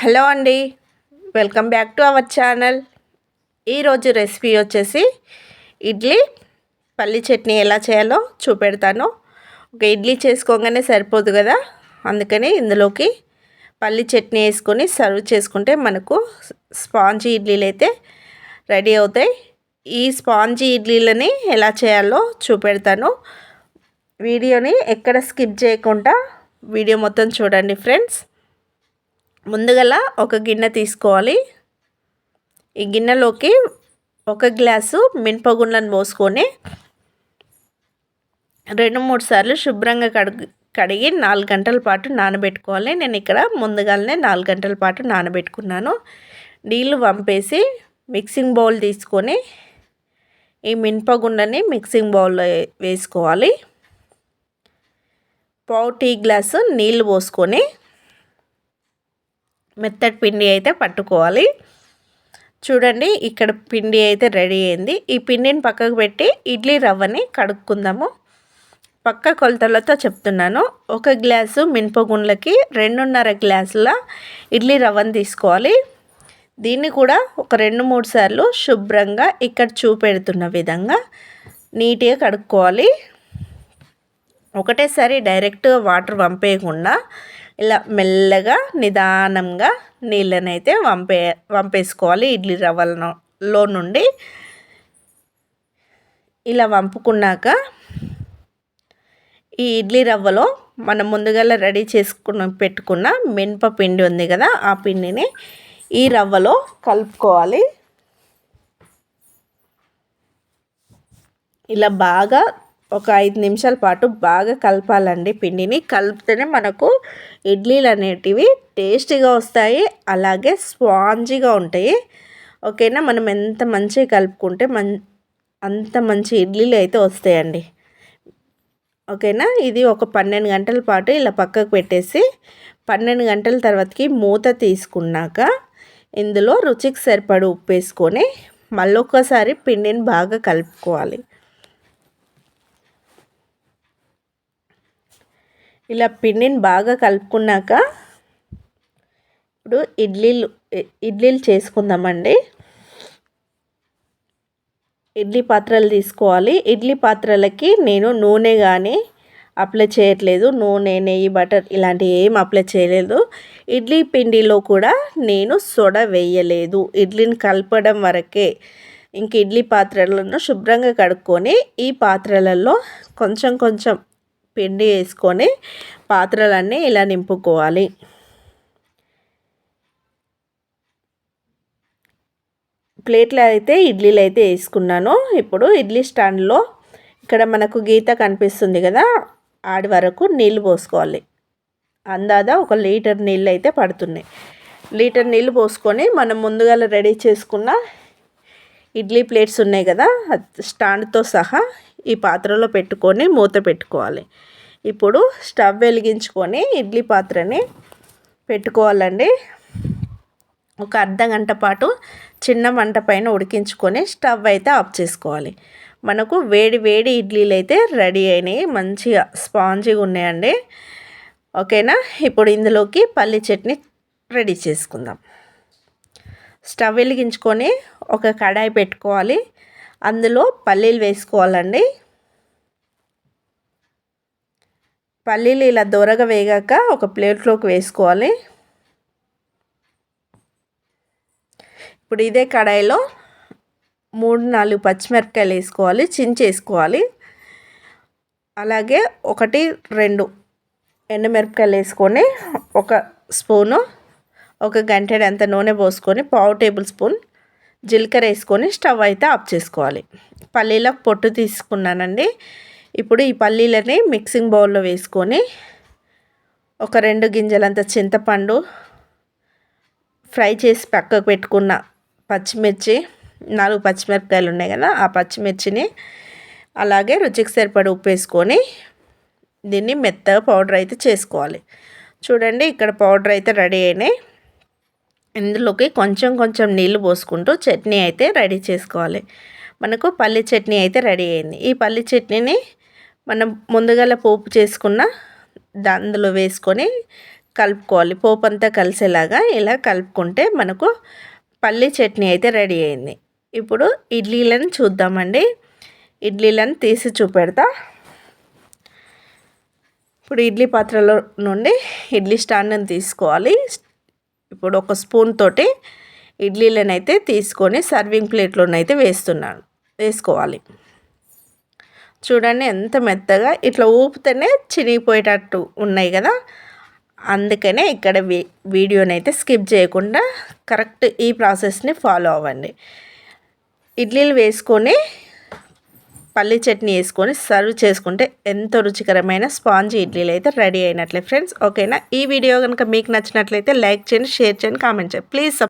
Hello అండి. Welcome back to our channel. ఈరోజు recipe వచ్చేసి ఇడ్లీ పల్లి చట్నీ ఎలా చేయాలో చూపెడతాను. ఒక ఇడ్లీ చేసుకోగానే సరిపోదు కదా? అందుకని ఇందులోకి పల్లి చట్నీ వేసుకొని సర్వ్ చేసుకుంటే మనకు స్పాంజీ ఇడ్లీలు అయితే రెడీ అవుతాయి. ఈ స్పాంజీ ఇడ్లీలని ఎలా చేయాలో చూపెడతాను. వీడియోని ఎక్కడ స్కిప్ చేయకుండా వీడియో మొత్తం చూడండి ఫ్రెండ్స్. ముందుగల ఒక గిన్నె తీసుకోవాలి. ఈ గిన్నెలోకి ఒక గ్లాసు మినపగుండ్లను పోసుకొని రెండు మూడు సార్లు శుభ్రంగా కడిగి కడిగి నాలుగు గంటల పాటు నానబెట్టుకోవాలి. నేను ఇక్కడ ముందుగానే నాలుగు గంటల పాటు నానబెట్టుకున్నాను. నీళ్ళు వంపేసి మిక్సింగ్ బౌల్ తీసుకొని ఈ మినపగుండని మిక్సింగ్ బౌల్లో వేసుకోవాలి. పావు టీ గ్లాసు నీళ్ళు పోసుకొని మెత్తటి పిండి అయితే పట్టుకోవాలి. చూడండి ఇక్కడ పిండి అయితే రెడీ అయింది. ఈ పిండిని పక్కకు పెట్టి ఇడ్లీ రవ్వని కడుక్కుందాము. పక్క కొలతలతో చెప్తున్నాను. ఒక గ్లాసు మినపగుండ్లకి రెండున్నర గ్లాసుల ఇడ్లీ రవ్వను తీసుకోవాలి. దీన్ని కూడా ఒక రెండు మూడు సార్లు శుభ్రంగా ఇక్కడ చూపెడుతున్న విధంగా నీట్గా కడుక్కోవాలి. ఒకటేసారి డైరెక్ట్గా వాటర్ పంపేయకుండా ఇలా మెల్లగా నిదానంగా నీళ్ళని అయితే వంపే వంపేసుకోవాలి. ఇడ్లీ రవ్వలో నుండి ఇలా వంపుకున్నాక ఈ ఇడ్లీ రవ్వలో మనం ముందుగా రెడీ చేసుకున్న పెట్టుకున్న మినప పిండి ఉంది కదా ఆ పిండిని ఈ రవ్వలో కలుపుకోవాలి. ఇలా బాగా ఒక ఐదు నిమిషాల పాటు బాగా కలపాలండి పిండిని. కలిపితేనే మనకు ఇడ్లీలు అనేటివి టేస్టీగా వస్తాయి అలాగే స్పాంజీగా ఉంటాయి. ఓకేనా? మనం ఎంత మంచిగా కలుపుకుంటే మన్ అంత మంచి ఇడ్లీలు అయితే వస్తాయండి. ఓకేనా? ఇది ఒక పన్నెండు గంటల పాటు ఇలా పక్కకు పెట్టేసి పన్నెండు గంటల తర్వాతకి మూత తీసుకున్నాక ఇందులో రుచికి సరిపడి ఉప్పు వేసుకొని మళ్ళొకసారి పిండిని బాగా కలుపుకోవాలి. ఇలా పిండిని బాగా కలుపుకున్నాక ఇప్పుడు ఇడ్లీలు ఇడ్లీలు చేసుకుందామండి. ఇడ్లీ పాత్రలు తీసుకోవాలి. ఇడ్లీ పాత్రలకి నేను నూనె కానీ అప్లై చేయట్లేదు. నూనె నెయ్యి బటర్ ఇలాంటివి ఏం అప్లై చేయలేదు. ఇడ్లీ పిండిలో కూడా నేను సొడ వేయలేదు. ఇడ్లీని కలపడం వరకే ఇంక ఇడ్లీ పాత్రలను శుభ్రంగా కడుక్కొని ఈ పాత్రలలో కొంచెం కొంచెం పిండి వేసుకొని పాత్రలన్నీ ఇలా నింపుకోవాలి. ప్లేట్లో అయితే ఇడ్లీలు అయితే వేసుకున్నాను. ఇప్పుడు ఇడ్లీ స్టాండ్లో ఇక్కడ మనకు గీత కనిపిస్తుంది కదా ఆడి వరకు నీళ్ళు పోసుకోవాలి. అందాదా ఒక లీటర్ నీళ్ళు అయితే పడుతున్నాయి. లీటర్ నీళ్ళు పోసుకొని మనం ముందుగా రెడీ చేసుకున్న ఇడ్లీ ప్లేట్స్ ఉన్నాయి కదా స్టాండ్తో సహా ఈ పాత్రలో పెట్టుకొని మూత పెట్టుకోవాలి. ఇప్పుడు స్టవ్ వెలిగించుకొని ఇడ్లీ పాత్రని పెట్టుకోవాలండి. ఒక అర్ధ గంట పాటు చిన్న మంట పైన ఉడికించుకొని స్టవ్ అయితే ఆఫ్ చేసుకోవాలి. మనకు వేడి వేడి ఇడ్లీలు అయితే రెడీ అయినాయి. మంచిగా స్పాంజీగా ఉన్నాయండి. ఓకేనా? ఇప్పుడు ఇందులోకి పల్లి చట్నీ రెడీ చేసుకుందాం. స్టవ్ వెలిగించుకొని ఒక కడాయి పెట్టుకోవాలి. అందులో పల్లీలు వేసుకోవాలండి. పల్లీలు ఇలా దొరగా వేగాక ఒక ప్లేట్లోకి వేసుకోవాలి. ఇప్పుడు ఇదే కడాయిలో మూడు నాలుగు పచ్చిమిరపకాయలు వేసుకోవాలి చించేసుకోవాలి అలాగే ఒకటి రెండు ఎండుమిరపకాయలు వేసుకొని ఒక స్పూను ఒక గంటెడంత నూనె పోసుకొని పావు టేబుల్ స్పూన్ జీలకర్ర వేసుకొని స్టవ్ అయితే ఆఫ్ చేసుకోవాలి. పల్లీలకు పొట్టు తీసుకున్నానండి. ఇప్పుడు ఈ పల్లీలని మిక్సింగ్ బౌల్లో వేసుకొని ఒక రెండు గింజలంత చింతపండు ఫ్రై చేసి పక్కకు పెట్టుకున్న పచ్చిమిర్చి నాలుగు పచ్చిమిరపకాయలు ఉన్నాయి కదా ఆ పచ్చిమిర్చిని అలాగే రుచికి సరిపడి ఉప్పు వేసుకొని దీన్ని మెత్తగా పౌడర్ అయితే చేసుకోవాలి. చూడండి ఇక్కడ పౌడర్ అయితే రెడీ అయినాయి. ఇందులోకి కొంచెం కొంచెం నీళ్ళు పోసుకుంటూ చట్నీ అయితే రెడీ చేసుకోవాలి. మనకు పల్లి చట్నీ అయితే రెడీ అయింది. ఈ పల్లి చట్నీని మనం ముందుగల పోపు చేసుకున్న అందులో వేసుకొని కలుపుకోవాలి. పోపు అంతా కలిసేలాగా ఇలా కలుపుకుంటే మనకు పల్లి చట్నీ అయితే రెడీ అయింది. ఇప్పుడు ఇడ్లీలను చూద్దామండి. ఇడ్లీలను తీసి చూపెడతా. ఇప్పుడు ఇడ్లీ పాత్రలో నుండి ఇడ్లీ స్టాండ్ని తీసుకోవాలి. ఇప్పుడు ఒక స్పూన్ తోటి ఇడ్లీలనైతే తీసుకొని సర్వింగ్ ప్లేట్లోనైతే వేస్తున్నాను. వేసుకోవాలి. చూడండి ఎంత మెత్తగా ఇట్లా ఊపితేనే చినిగిపోయేటట్టు ఉన్నాయి కదా. అందుకనే ఇక్కడ వీ స్కిప్ చేయకుండా కరెక్ట్ ఈ ప్రాసెస్ని ఫాలో అవ్వండి. ఇడ్లీలు వేసుకొని పల్లీ చట్నీ వేసుకొని సర్వ్ చేసుకుంటే ఎంతో రుచికరమైన స్పాంజీ ఇడ్లీలు అయితే రెడీ అయినట్లే ఫ్రెండ్స్. ఓకేనా? ఈ వీడియో కనుక మీకు నచ్చినట్లయితే లైక్ చేయండి షేర్ చేయండి కామెంట్ చేయండి. ప్లీజ్